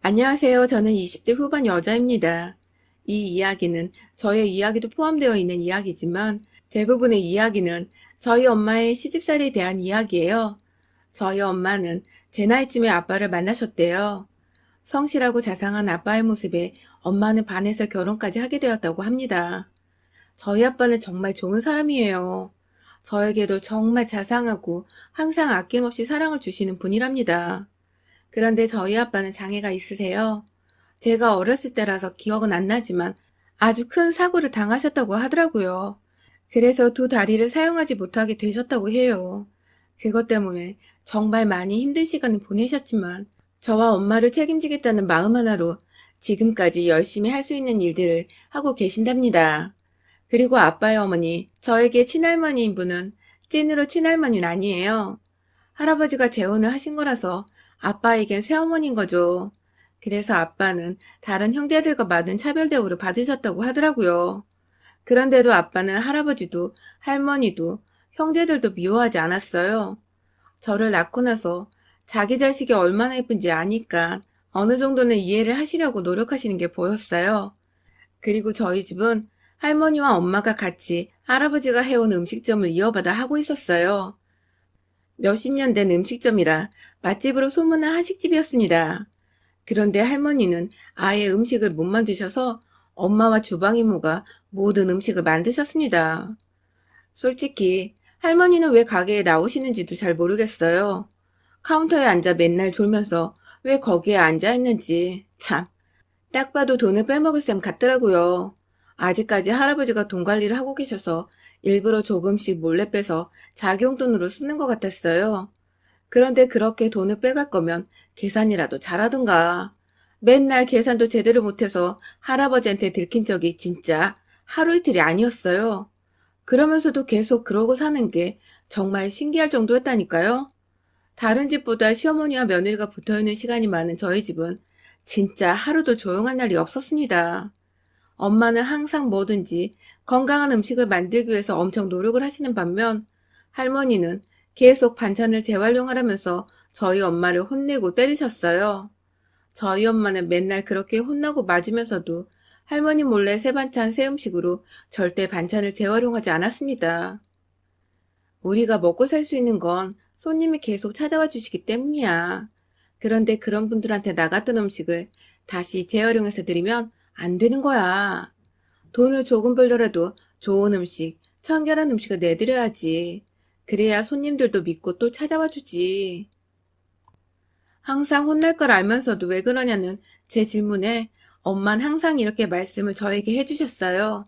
안녕하세요. 저는 20대 후반 여자입니다. 이 이야기는 저의 이야기도 포함되어 있는 이야기지만 대부분의 이야기는 저희 엄마의 시집살이에 대한 이야기예요. 저희 엄마는 제 나이쯤에 아빠를 만나셨대요. 성실하고 자상한 아빠의 모습에 엄마는 반해서 결혼까지 하게 되었다고 합니다. 저희 아빠는 정말 좋은 사람이에요. 저에게도 정말 자상하고 항상 아낌없이 사랑을 주시는 분이랍니다. 그런데 저희 아빠는 장애가 있으세요. 제가 어렸을 때라서 기억은 안 나지만 아주 큰 사고를 당하셨다고 하더라고요. 그래서 두 다리를 사용하지 못하게 되셨다고 해요. 그것 때문에 정말 많이 힘든 시간을 보내셨지만 저와 엄마를 책임지겠다는 마음 하나로 지금까지 열심히 할 수 있는 일들을 하고 계신답니다. 그리고 아빠의 어머니, 저에게 친할머니인 분은 찐으로 친할머니는 아니에요. 할아버지가 재혼을 하신 거라서 아빠에겐 새어머니인 거죠. 그래서 아빠는 다른 형제들과 많은 차별 대우를 받으셨다고 하더라고요. 그런데도 아빠는 할아버지도 할머니도 형제들도 미워하지 않았어요. 저를 낳고 나서 자기 자식이 얼마나 예쁜지 아니까 어느 정도는 이해를 하시려고 노력하시는 게 보였어요. 그리고 저희 집은 할머니와 엄마가 같이 할아버지가 해온 음식점을 이어받아 하고 있었어요. 몇십 년 된 음식점이라 맛집으로 소문난 한식집이었습니다. 그런데 할머니는 아예 음식을 못 만드셔서 엄마와 주방 이모가 모든 음식을 만드셨습니다. 솔직히 할머니는 왜 가게에 나오시는지도 잘 모르겠어요. 카운터에 앉아 맨날 졸면서 왜 거기에 앉아 있는지 참. 딱 봐도 돈을 빼먹을 셈 같더라고요. 아직까지 할아버지가 돈 관리를 하고 계셔서 일부러 조금씩 몰래 빼서 자기 용돈으로 쓰는 것 같았어요. 그런데 그렇게 돈을 빼갈 거면 계산이라도 잘하든가. 맨날 계산도 제대로 못해서 할아버지한테 들킨 적이 진짜 하루 이틀이 아니었어요. 그러면서도 계속 그러고 사는 게 정말 신기할 정도였다니까요. 다른 집보다 시어머니와 며느리가 붙어 있는 시간이 많은 저희 집은 진짜 하루도 조용한 날이 없었습니다. 엄마는 항상 뭐든지 건강한 음식을 만들기 위해서 엄청 노력을 하시는 반면 할머니는 계속 반찬을 재활용하라면서 저희 엄마를 혼내고 때리셨어요. 저희 엄마는 맨날 그렇게 혼나고 맞으면서도 할머니 몰래 새 반찬 새 음식으로 절대 반찬을 재활용하지 않았습니다. 우리가 먹고 살 수 있는 건 손님이 계속 찾아와 주시기 때문이야. 그런데 그런 분들한테 나갔던 음식을 다시 재활용해서 드리면 안 되는 거야. 돈을 조금 벌더라도 좋은 음식, 청결한 음식을 내드려야지. 그래야 손님들도 믿고 또 찾아와 주지. 항상 혼날 걸 알면서도 왜 그러냐는 제 질문에 엄만 항상 이렇게 말씀을 저에게 해주셨어요.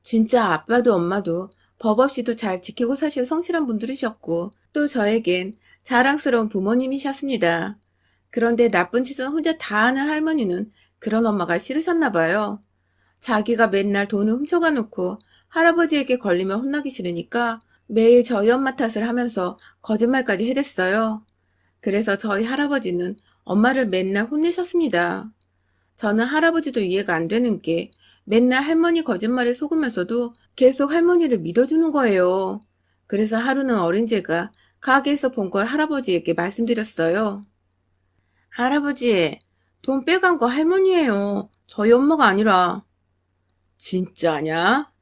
진짜 아빠도 엄마도 법 없이도 잘 지키고 사실 성실한 분들이셨고 또 저에겐 자랑스러운 부모님이셨습니다. 그런데 나쁜 짓은 혼자 다 하는 할머니는 그런 엄마가 싫으셨나 봐요. 자기가 맨날 돈을 훔쳐가 놓고 할아버지에게 걸리면 혼나기 싫으니까 매일 저희 엄마 탓을 하면서 거짓말까지 해댔어요. 그래서 저희 할아버지는 엄마를 맨날 혼내셨습니다. 저는 할아버지도 이해가 안 되는 게 맨날 할머니 거짓말에 속으면서도 계속 할머니를 믿어주는 거예요. 그래서 하루는 어린 제가 가게에서 본 걸 할아버지에게 말씀드렸어요. 할아버지, 돈 빼간 거 할머니예요. 저희 엄마가 아니라. 진짜냐?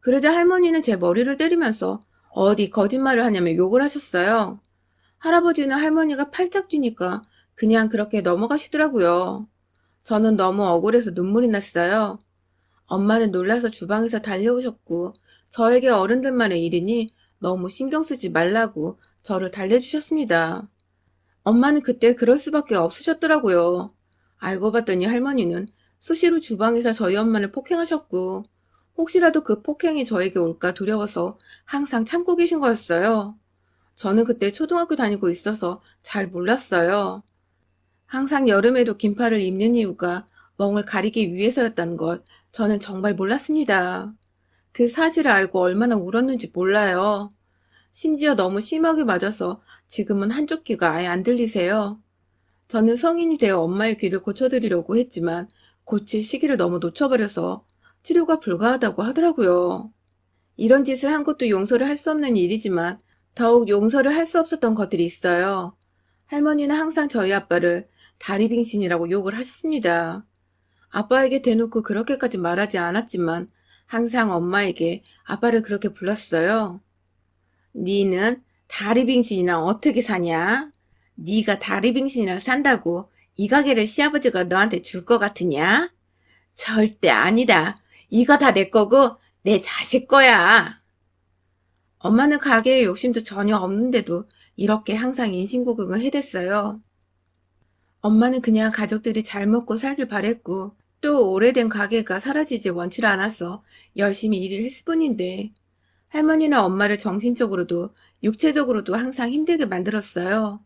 그러자 할머니는 제 머리를 때리면서 어디 거짓말을 하냐며 욕을 하셨어요. 할아버지는 할머니가 팔짝 뛰니까 그냥 그렇게 넘어가시더라고요. 저는 너무 억울해서 눈물이 났어요. 엄마는 놀라서 주방에서 달려오셨고 저에게 어른들만의 일이니 너무 신경 쓰지 말라고 저를 달래주셨습니다. 엄마는 그때 그럴 수밖에 없으셨더라고요. 알고 봤더니 할머니는 수시로 주방에서 저희 엄마를 폭행하셨고 혹시라도 그 폭행이 저에게 올까 두려워서 항상 참고 계신 거였어요. 저는 그때 초등학교 다니고 있어서 잘 몰랐어요. 항상 여름에도 긴팔을 입는 이유가 멍을 가리기 위해서였다는 걸 저는 정말 몰랐습니다. 그 사실을 알고 얼마나 울었는지 몰라요. 심지어 너무 심하게 맞아서 지금은 한쪽 귀가 아예 안 들리세요. 저는 성인이 되어 엄마의 귀를 고쳐드리려고 했지만 고칠 시기를 너무 놓쳐버려서 치료가 불가하다고 하더라고요. 이런 짓을 한 것도 용서를 할 수 없는 일이지만 더욱 용서를 할 수 없었던 것들이 있어요. 할머니는 항상 저희 아빠를 다리빙신이라고 욕을 하셨습니다. 아빠에게 대놓고 그렇게까지 말하지 않았지만 항상 엄마에게 아빠를 그렇게 불렀어요. 니는 다리빙신이랑 어떻게 사냐? 네가 다리빙신이랑 산다고 이 가게를 시아버지가 너한테 줄 것 같으냐? 절대 아니다. 이거 다 내 거고 내 자식 거야. 엄마는 가게에 욕심도 전혀 없는데도 이렇게 항상 인신고급을 해댔어요. 엄마는 그냥 가족들이 잘 먹고 살길 바랬고 또 오래된 가게가 사라지지 원치 않아서 열심히 일을 했을 뿐인데 할머니는 엄마를 정신적으로도 육체적으로도 항상 힘들게 만들었어요.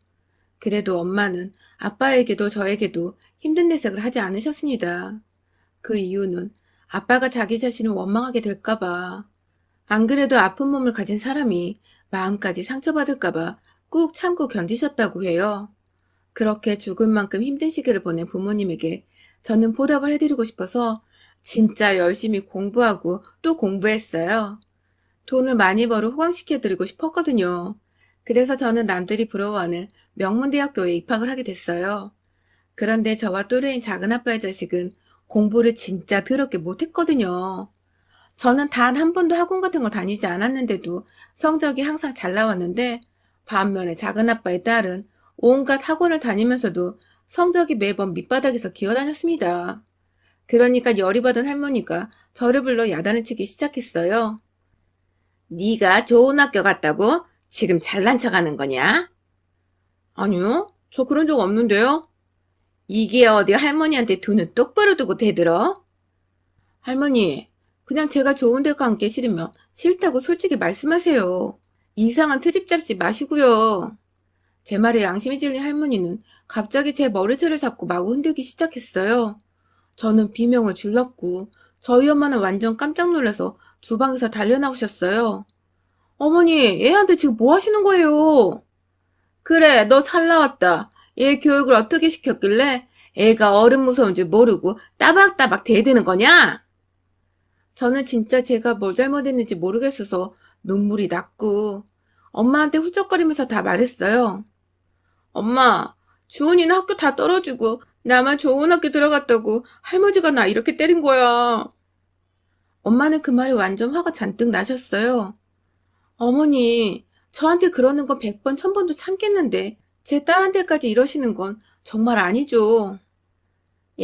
그래도 엄마는 아빠에게도 저에게도 힘든 내색을 하지 않으셨습니다. 그 이유는 아빠가 자기 자신을 원망하게 될까봐. 안 그래도 아픈 몸을 가진 사람이 마음까지 상처받을까봐 꾹 참고 견디셨다고 해요. 그렇게 죽을 만큼 힘든 시기를 보낸 부모님에게 저는 보답을 해드리고 싶어서 진짜 열심히 공부하고 또 공부했어요. 돈을 많이 벌어 호강시켜드리고 싶었거든요. 그래서 저는 남들이 부러워하는 명문대학교에 입학을 하게 됐어요. 그런데 저와 또래인 작은 아빠의 자식은 공부를 진짜 더럽게 못했거든요. 저는 단 한 번도 학원 같은 거 다니지 않았는데도 성적이 항상 잘 나왔는데 반면에 작은 아빠의 딸은 온갖 학원을 다니면서도 성적이 매번 밑바닥에서 기어다녔습니다. 그러니까 열이 받은 할머니가 저를 불러 야단을 치기 시작했어요. 네가 좋은 학교 갔다고 지금 잘난 척하는 거냐? 아니요, 저 그런 적 없는데요. 이게 어디 할머니한테 돈을 똑바로 두고 대들어? 할머니, 그냥 제가 좋은 데 가기 싫으면 싫다고 솔직히 말씀하세요. 이상한 트집 잡지 마시고요. 제 말에 양심이 찔린 할머니는 갑자기 제 머리채를 잡고 마구 흔들기 시작했어요. 저는 비명을 질렀고 저희 엄마는 완전 깜짝 놀라서 주방에서 달려나오셨어요. 어머니, 얘한테 지금 뭐 하시는 거예요? 그래, 너 잘 나왔다. 얘 교육을 어떻게 시켰길래 애가 어른 무서운 줄 모르고 따박따박 대드는 거냐? 저는 진짜 제가 뭘 잘못했는지 모르겠어서 눈물이 났고 엄마한테 훌쩍거리면서 다 말했어요. 엄마, 주은이는 학교 다 떨어지고 나만 좋은 학교 들어갔다고 할머니가 나 이렇게 때린 거야. 엄마는 그 말에 완전 화가 잔뜩 나셨어요. 어머니, 저한테 그러는 건백 번, 천 번도 참겠는데 제 딸한테까지 이러시는 건 정말 아니죠.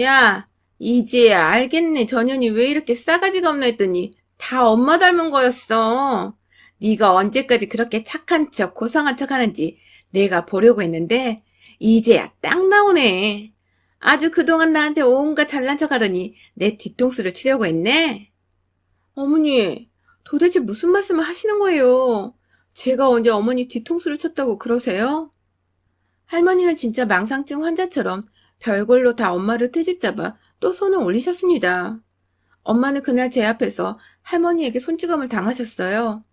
야, 이제 알겠네. 전현이 왜 이렇게 싸가지가 없나 했더니 다 엄마 닮은 거였어. 네가 언제까지 그렇게 착한 척, 고상한 척 하는지 내가 보려고 했는데 이제야 딱 나오네. 아주 그동안 나한테 온갖 잘난 척 하더니 내 뒤통수를 치려고 했네. 어머니, 도대체 무슨 말씀을 하시는 거예요? 제가 언제 어머니 뒤통수를 쳤다고 그러세요? 할머니는 진짜 망상증 환자처럼 별걸로 다 엄마를 트집잡아 또 손을 올리셨습니다. 엄마는 그날 제 앞에서 할머니에게 손찌검을 당하셨어요.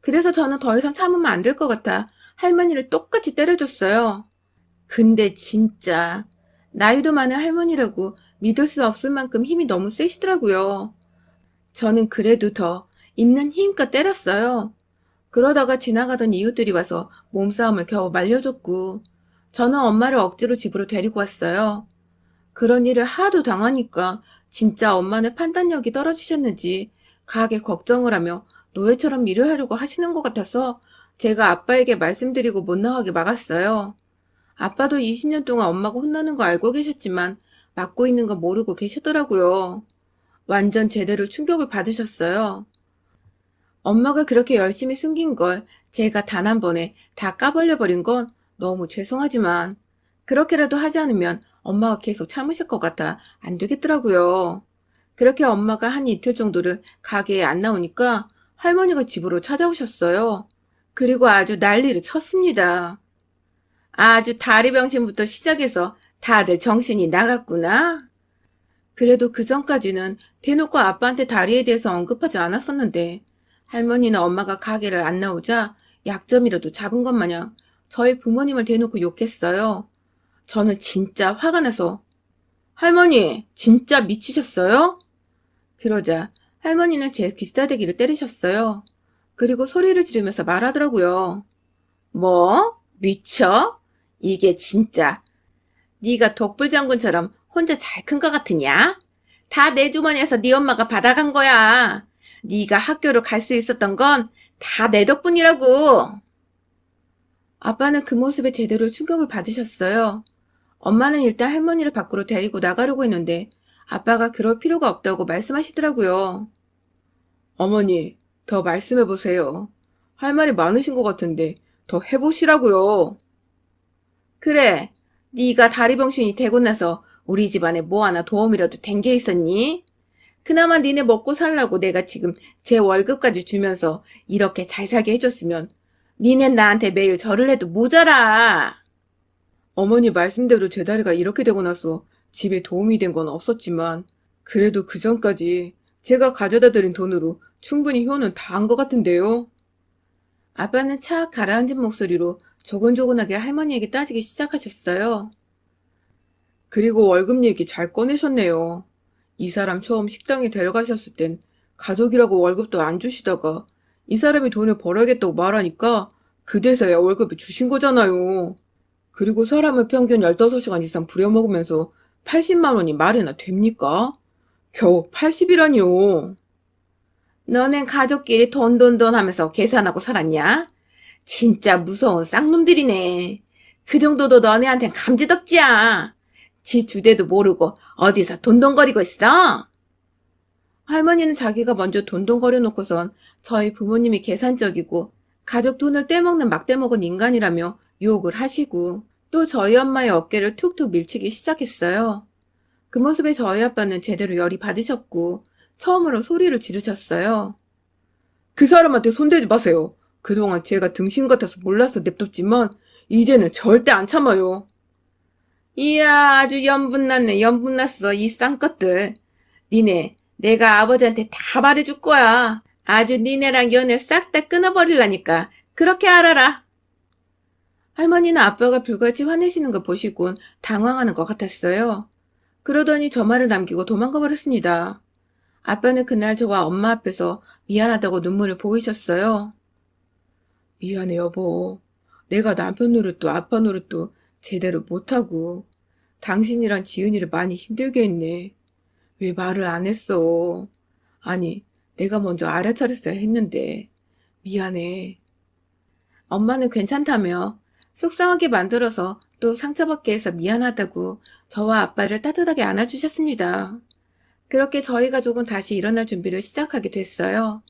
그래서 저는 더 이상 참으면 안 될 것 같아 할머니를 똑같이 때려줬어요. 근데 진짜 나이도 많은 할머니라고 믿을 수 없을 만큼 힘이 너무 세시더라고요. 저는 그래도 더 있는 힘껏 때렸어요. 그러다가 지나가던 이웃들이 와서 몸싸움을 겨우 말려줬고 저는 엄마를 억지로 집으로 데리고 왔어요. 그런 일을 하도 당하니까 진짜 엄마는 판단력이 떨어지셨는지 가게 걱정을 하며 노예처럼 일을 하려고 하시는 것 같아서 제가 아빠에게 말씀드리고 못 나가게 막았어요. 아빠도 20년 동안 엄마가 혼나는 거 알고 계셨지만 맡고 있는 거 모르고 계셨더라고요. 완전 제대로 충격을 받으셨어요. 엄마가 그렇게 열심히 숨긴 걸 제가 단 한 번에 다 까발려 버린 건 너무 죄송하지만 그렇게라도 하지 않으면 엄마가 계속 참으실 것 같아 안 되겠더라고요. 그렇게 엄마가 한 이틀 정도를 가게에 안 나오니까 할머니가 집으로 찾아오셨어요. 그리고 아주 난리를 쳤습니다. 아주 다리병신부터 시작해서 다들 정신이 나갔구나. 그래도 그 전까지는 대놓고 아빠한테 다리에 대해서 언급하지 않았었는데 할머니는 엄마가 가게를 안 나오자 약점이라도 잡은 것 마냥 저희 부모님을 대놓고 욕했어요. 저는 진짜 화가 나서 할머니 진짜 미치셨어요? 그러자 할머니는 제 귀싸대기를 때리셨어요. 그리고 소리를 지르면서 말하더라고요. 뭐? 미쳐? 이게 진짜 네가 독불장군처럼 혼자 잘 큰 것 같으냐? 다 내 주머니에서 네 엄마가 받아간 거야. 네가 학교를 갈 수 있었던 건 다 내 덕분이라고. 아빠는 그 모습에 제대로 충격을 받으셨어요. 엄마는 일단 할머니를 밖으로 데리고 나가려고 했는데 아빠가 그럴 필요가 없다고 말씀하시더라고요. 어머니, 더 말씀해 보세요. 할 말이 많으신 것 같은데 더 해보시라고요. 그래, 네가 다리병신이 되고 나서 우리 집안에 뭐 하나 도움이라도 된 게 있었니? 그나마 니네 먹고 살라고 내가 지금 제 월급까지 주면서 이렇게 잘 살게 해줬으면 니넨 나한테 매일 절을 해도 모자라. 어머니 말씀대로 제 다리가 이렇게 되고 나서 집에 도움이 된 건 없었지만 그래도 그 전까지 제가 가져다 드린 돈으로 충분히 효는 다 한 것 같은데요. 아빠는 착 가라앉은 목소리로 조곤조곤하게 할머니에게 따지기 시작하셨어요. 그리고 월급 얘기 잘 꺼내셨네요. 이 사람 처음 식당에 데려가셨을 땐 가족이라고 월급도 안 주시다가 이 사람이 돈을 벌어야겠다고 말하니까 그제서야 월급을 주신 거잖아요. 그리고 사람을 평균 15시간 이상 부려먹으면서 80만 원이 말이나 됩니까? 겨우 80이라니요. 너넨 가족끼리 돈돈돈 하면서 계산하고 살았냐? 진짜 무서운 쌍놈들이네. 그 정도도 너네한텐 감지덕지야. 지 주대도 모르고 어디서 돈돈거리고 있어? 할머니는 자기가 먼저 돈돈거려 놓고선 저희 부모님이 계산적이고 가족 돈을 떼먹는 막떼먹은 인간이라며 욕을 하시고 또 저희 엄마의 어깨를 툭툭 밀치기 시작했어요. 그 모습에 저희 아빠는 제대로 열이 받으셨고 처음으로 소리를 지르셨어요. 그 사람한테 손대지 마세요. 그동안 제가 등신 같아서 몰라서 냅뒀지만 이제는 절대 안 참아요. 이야 아주 연분났네 연분났어 이 쌍것들. 니네 내가 아버지한테 다 말해줄 거야. 아주 니네랑 연애 싹 다 끊어버릴라니까 그렇게 알아라. 할머니는 아빠가 불같이 화내시는 거 보시곤 당황하는 것 같았어요. 그러더니 저 말을 남기고 도망가 버렸습니다. 아빠는 그날 저와 엄마 앞에서 미안하다고 눈물을 보이셨어요. 미안해 여보. 내가 남편 노릇도 아빠 노릇도 제대로 못하고 당신이랑 지은이를 많이 힘들게 했네. 왜 말을 안 했어? 아니, 내가 먼저 알아차렸어야 했는데. 미안해. 엄마는 괜찮다며 속상하게 만들어서 또 상처받게 해서 미안하다고 저와 아빠를 따뜻하게 안아주셨습니다. 그렇게 저희 가족은 다시 일어날 준비를 시작하게 됐어요.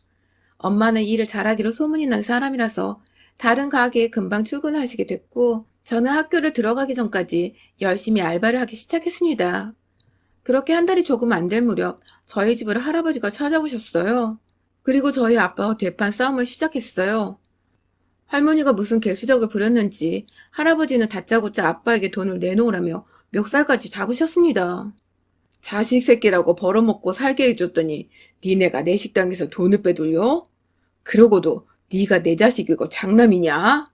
엄마는 일을 잘하기로 소문이 난 사람이라서 다른 가게에 금방 출근하시게 됐고 저는 학교를 들어가기 전까지 열심히 알바를 하기 시작했습니다. 그렇게 한 달이 조금 안 될 무렵 저희 집을 할아버지가 찾아오셨어요. 그리고 저희 아빠와 대판 싸움을 시작했어요. 할머니가 무슨 개수작을 부렸는지 할아버지는 다짜고짜 아빠에게 돈을 내놓으라며 멱살까지 잡으셨습니다. 자식 새끼라고 벌어먹고 살게 해줬더니 니네가 내 식당에서 돈을 빼돌려? 그러고도 네가 내 자식이고 장남이냐?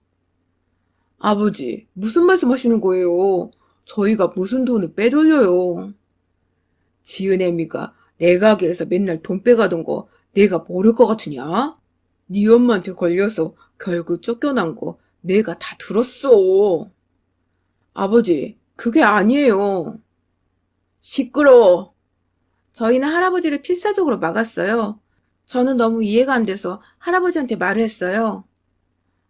아버지, 무슨 말씀 하시는 거예요? 저희가 무슨 돈을 빼돌려요? 지은 애미가 내 가게에서 맨날 돈 빼가던 거 내가 모를 것 같으냐? 네 엄마한테 걸려서 결국 쫓겨난 거 내가 다 들었어. 아버지, 그게 아니에요. 시끄러워. 저희는 할아버지를 필사적으로 막았어요. 저는 너무 이해가 안 돼서 할아버지한테 말을 했어요.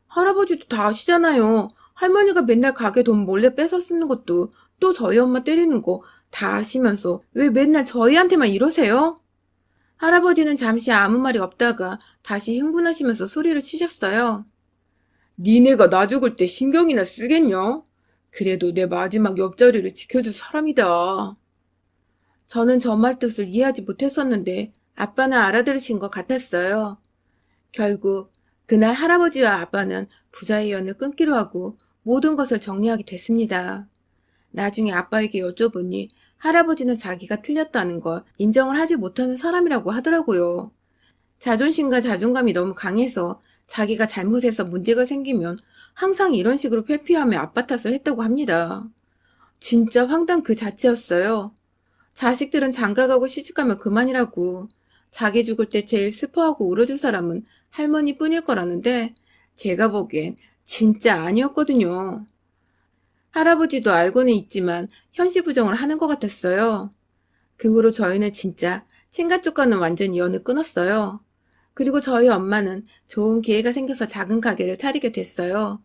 할아버지도 다 아시잖아요. 할머니가 맨날 가게 돈 몰래 뺏어 쓰는 것도 또 저희 엄마 때리는 거 다 아시면서 왜 맨날 저희한테만 이러세요? 할아버지는 잠시 아무 말이 없다가 다시 흥분하시면서 소리를 치셨어요. 니네가 나 죽을 때 신경이나 쓰겠냐? 그래도 내 마지막 옆자리를 지켜줄 사람이다. 저는 저 말 뜻을 이해하지 못했었는데 아빠는 알아들으신 것 같았어요. 결국 그날 할아버지와 아빠는 부자의 연을 끊기로 하고 모든 것을 정리하게 됐습니다. 나중에 아빠에게 여쭤보니 할아버지는 자기가 틀렸다는 걸 인정을 하지 못하는 사람이라고 하더라고요. 자존심과 자존감이 너무 강해서 자기가 잘못해서 문제가 생기면 항상 이런 식으로 회피하며 아빠 탓을 했다고 합니다. 진짜 황당 그 자체였어요. 자식들은 장가가고 시집가면 그만이라고. 자기 죽을 때 제일 슬퍼하고 울어줄 사람은 할머니 뿐일 거라는데 제가 보기엔 진짜 아니었거든요. 할아버지도 알고는 있지만 현시 부정을 하는 것 같았어요. 그 후로 저희는 진짜 친가 쪽과는 완전히 연을 끊었어요. 그리고 저희 엄마는 좋은 기회가 생겨서 작은 가게를 차리게 됐어요.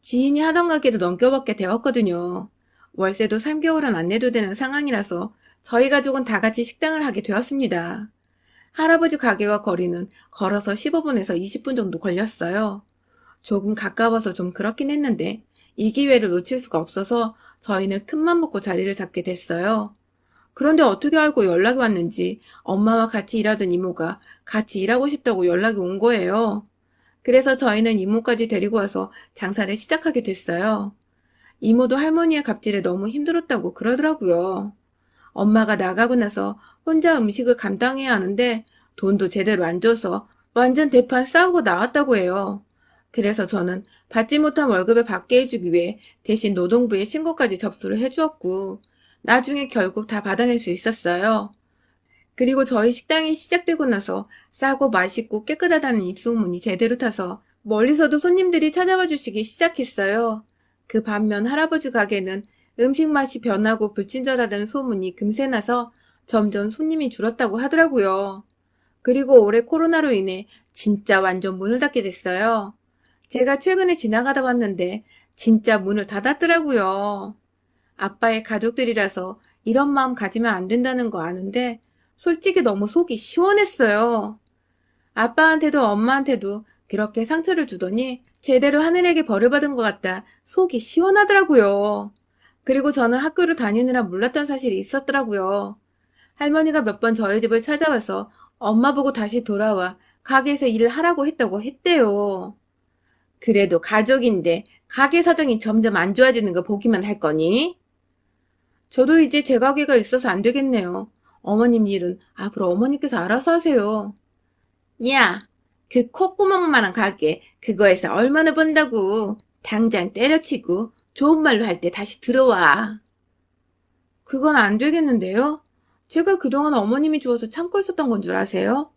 지인이 하던 가게를 넘겨받게 되었거든요. 월세도 3개월은 안 내도 되는 상황이라서 저희 가족은 다 같이 식당을 하게 되었습니다. 할아버지 가게와 거리는 걸어서 15분에서 20분 정도 걸렸어요. 조금 가까워서 좀 그렇긴 했는데 이 기회를 놓칠 수가 없어서 저희는 큰맘 먹고 자리를 잡게 됐어요. 그런데 어떻게 알고 연락이 왔는지 엄마와 같이 일하던 이모가 같이 일하고 싶다고 연락이 온 거예요. 그래서 저희는 이모까지 데리고 와서 장사를 시작하게 됐어요. 이모도 할머니의 갑질에 너무 힘들었다고 그러더라고요. 엄마가 나가고 나서 혼자 음식을 감당해야 하는데 돈도 제대로 안 줘서 완전 대판 싸우고 나왔다고 해요. 그래서 저는 받지 못한 월급을 받게 해주기 위해 대신 노동부에 신고까지 접수를 해주었고 나중에 결국 다 받아낼 수 있었어요. 그리고 저희 식당이 시작되고 나서 싸고 맛있고 깨끗하다는 입소문이 제대로 타서 멀리서도 손님들이 찾아와 주시기 시작했어요. 그 반면 할아버지 가게는 음식 맛이 변하고 불친절하다는 소문이 금세 나서 점점 손님이 줄었다고 하더라고요. 그리고 올해 코로나로 인해 진짜 완전 문을 닫게 됐어요. 제가 최근에 지나가다 봤는데 진짜 문을 닫았더라고요. 아빠의 가족들이라서 이런 마음 가지면 안 된다는 거 아는데 솔직히 너무 속이 시원했어요. 아빠한테도 엄마한테도 그렇게 상처를 주더니 제대로 하늘에게 벌을 받은 것 같다 속이 시원하더라고요. 그리고 저는 학교를 다니느라 몰랐던 사실이 있었더라고요. 할머니가 몇 번 저희 집을 찾아와서 엄마 보고 다시 돌아와 가게에서 일을 하라고 했다고 했대요. 그래도 가족인데 가게 사정이 점점 안 좋아지는 거 보기만 할 거니? 저도 이제 제 가게가 있어서 안 되겠네요. 어머님 일은 앞으로 어머니께서 알아서 하세요. 야, 그 콧구멍만한 가게 그거에서 얼마나 번다고 당장 때려치고 좋은 말로 할 때 다시 들어와. 그건 안 되겠는데요? 제가 그동안 어머님이 좋아서 참고 있었던 건 줄 아세요?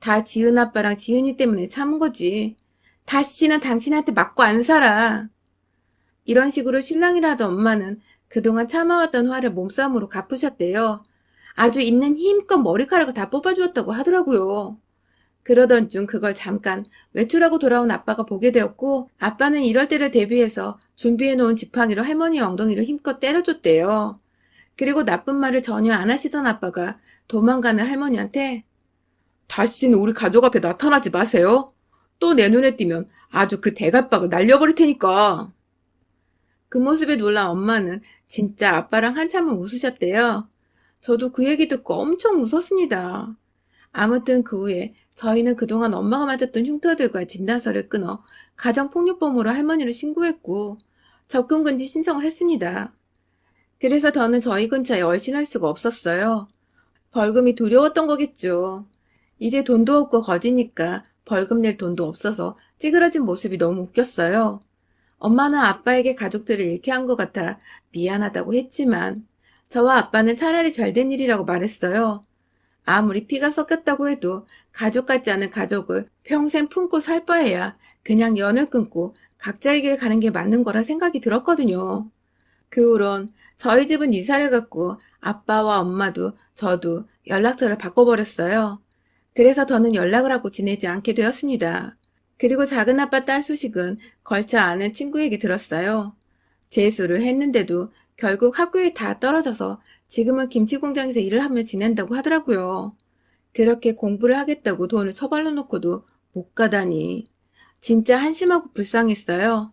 다 지은 아빠랑 지은이 때문에 참은 거지. 다시는 당신한테 맞고 안 살아. 이런 식으로 신랑이라 하던 엄마는 그동안 참아왔던 화를 몸싸움으로 갚으셨대요. 아주 있는 힘껏 머리카락을 다 뽑아주었다고 하더라고요. 그러던 중 그걸 잠깐 외출하고 돌아온 아빠가 보게 되었고 아빠는 이럴 때를 대비해서 준비해놓은 지팡이로 할머니의 엉덩이를 힘껏 때려줬대요. 그리고 나쁜 말을 전혀 안 하시던 아빠가 도망가는 할머니한테 다시는 우리 가족 앞에 나타나지 마세요. 또 내 눈에 띄면 아주 그 대갈박을 날려버릴 테니까. 그 모습에 놀란 엄마는 진짜 아빠랑 한참을 웃으셨대요. 저도 그 얘기 듣고 엄청 웃었습니다. 아무튼 그 후에 저희는 그동안 엄마가 맞았던 흉터들과 진단서를 끊어 가정폭력범으로 할머니를 신고했고 접근금지 신청을 했습니다. 그래서 저는 저희 근처에 얼씬할 수가 없었어요. 벌금이 두려웠던 거겠죠. 이제 돈도 없고 거지니까 벌금 낼 돈도 없어서 찌그러진 모습이 너무 웃겼어요. 엄마는 아빠에게 가족들을 잃게 한 것 같아 미안하다고 했지만 저와 아빠는 차라리 잘 된 일이라고 말했어요. 아무리 피가 섞였다고 해도 가족 같지 않은 가족을 평생 품고 살 바에야 그냥 연을 끊고 각자의 길 가는 게 맞는 거라 생각이 들었거든요. 그 후론 저희 집은 이사를 갔고 아빠와 엄마도 저도 연락처를 바꿔버렸어요. 그래서 저는 연락을 하고 지내지 않게 되었습니다. 그리고 작은 아빠 딸 소식은 걸쳐 아는 친구에게 들었어요. 재수를 했는데도 결국 학교에 다 떨어져서 지금은 김치 공장에서 일을 하며 지낸다고 하더라고요. 그렇게 공부를 하겠다고 돈을 처발로 놓고도 못 가다니. 진짜 한심하고 불쌍했어요.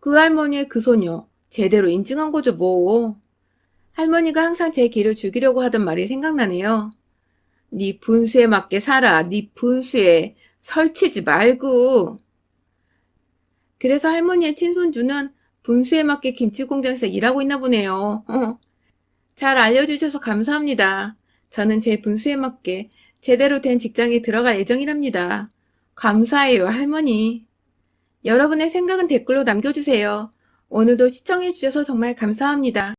그 할머니의 그 소녀 제대로 인증한 거죠 뭐. 할머니가 항상 제 길을 죽이려고 하던 말이 생각나네요. 네 분수에 맞게 살아. 네 분수에 설치지 말고. 그래서 할머니의 친손주는 분수에 맞게 김치 공장에서 일하고 있나 보네요. 어. 잘 알려주셔서 감사합니다. 저는 제 분수에 맞게 제대로 된 직장에 들어갈 예정이랍니다. 감사해요, 할머니. 여러분의 생각은 댓글로 남겨주세요. 오늘도 시청해주셔서 정말 감사합니다.